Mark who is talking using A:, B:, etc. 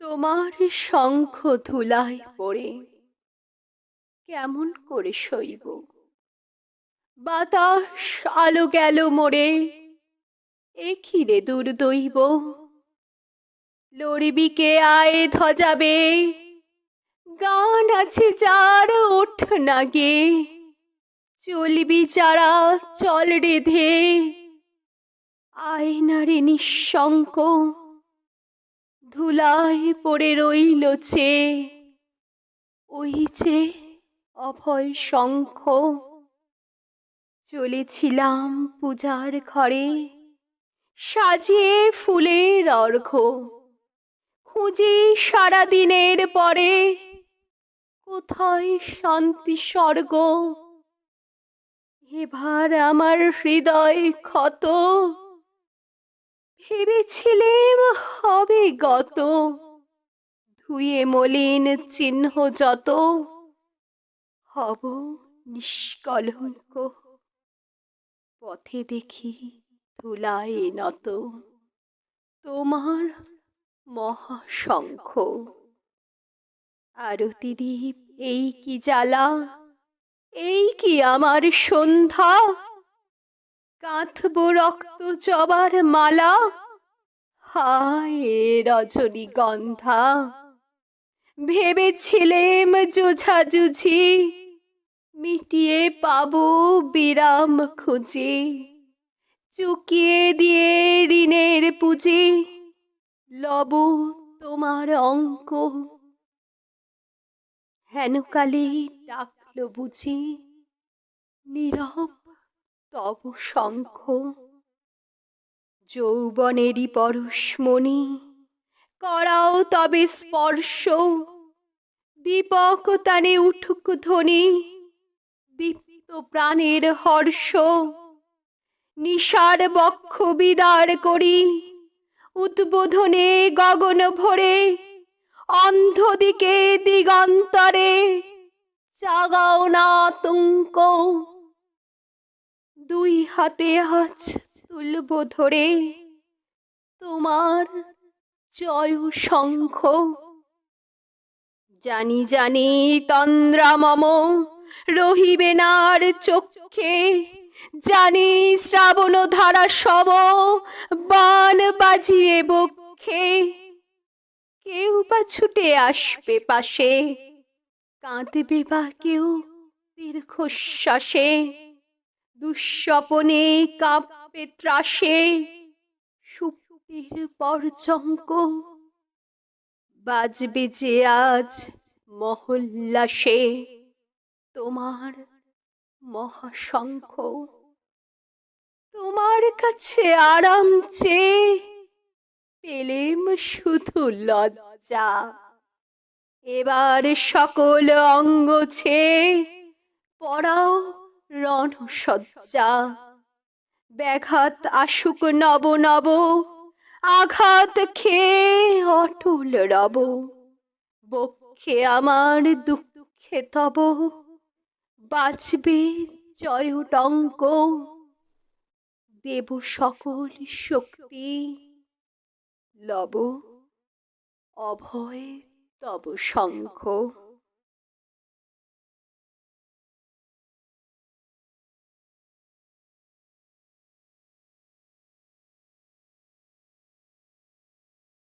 A: তোমার শঙ্খ ধুলায় পড়ে। কেমন করে সইব? বাতাস আলো গেল মোড়ে এ রে দুর্দৈব? লড়বিকে আয় ধজাবে? গান আছে যার ওঠ না গে চলবি যারা চল রেধে আয়নারে নিঃশঙ্ক ধুলায় পড়ে রইল চে ওই যে অভয় শঙ্খ। চলেছিলাম পূজার ঘরে, সাজিয়ে ফুলের অর্ঘ খুঁজি সারা দিনের পরে, কোথায় শান্তি স্বর্গ? এবার আমার হৃদয় ক্ষত। ভেবেছিলেম হবে গত। ধুয়ে মলিন চিহ্ন যত হব নিষ্কলঙ্ক। পথে দেখি ধুলায় নত তোমার মহাশঙ্খ। আরতি দ্বীপ, এই কি জ্বালা? এই কি আমার সন্ধ্যা? কাঁথব রক্ত জবার মালা। হায় রজনীগন্ধা। ভেবেছিলেম জুঝাজুঝি মিটিয়ে পাবো বিরাম খুঁজি। চুকিয়ে দিয়ে ঋণের পুঁজি, লব তোমার অঙ্ক। হেনকালে ডাকলো বুঝি, নীরব তব শঙ্খ। যৌবনেরই পরশমণি করাও তবে স্পর্শ। দীপক তানে উঠুক ধ্বনি, দীপ্ত প্রাণের হর্ষ। নিশার বক্ষ বিদার করি, উদ্বোধনে গগন ভরে অন্ধদিকে দিগন্তরে। চাগাও না তুঙ্ক দুই হাতে আজ তুলব ধরে। তোমার জয় শঙ্খ। জানি জানি তন্দ্রা মম রহিবে নার চক্ষে। জানি শ্রাবণ ধারা সব বান বাজিয়ে বক্ষে। কেউ বা ছুটে আসবে পাশে। কাঁদবে বা কেউ দীর্ঘশ্বাসে। দুঃস্বপনে কাঁপবে ত্রাসে, সুপ্তির পরচঙ্ক বাজবে যে আজ মহল্লাসে তোমার মহাশঙ্খ। তোমার কাছে আরাম চেয়ে পেলেম শুধু লজ্জা। এবার সকল অঙ্গ ছে পড়াও রণসজ্জা। ব্যাঘাত আসুক নব নব, আঘাত খেয়ে অটল রব। বক্ষে আমার দুঃখে তব, বাঁচবে জয়টঙ্ক দেব সকল শক্তি, লব, অভয় তব শঙ্খ।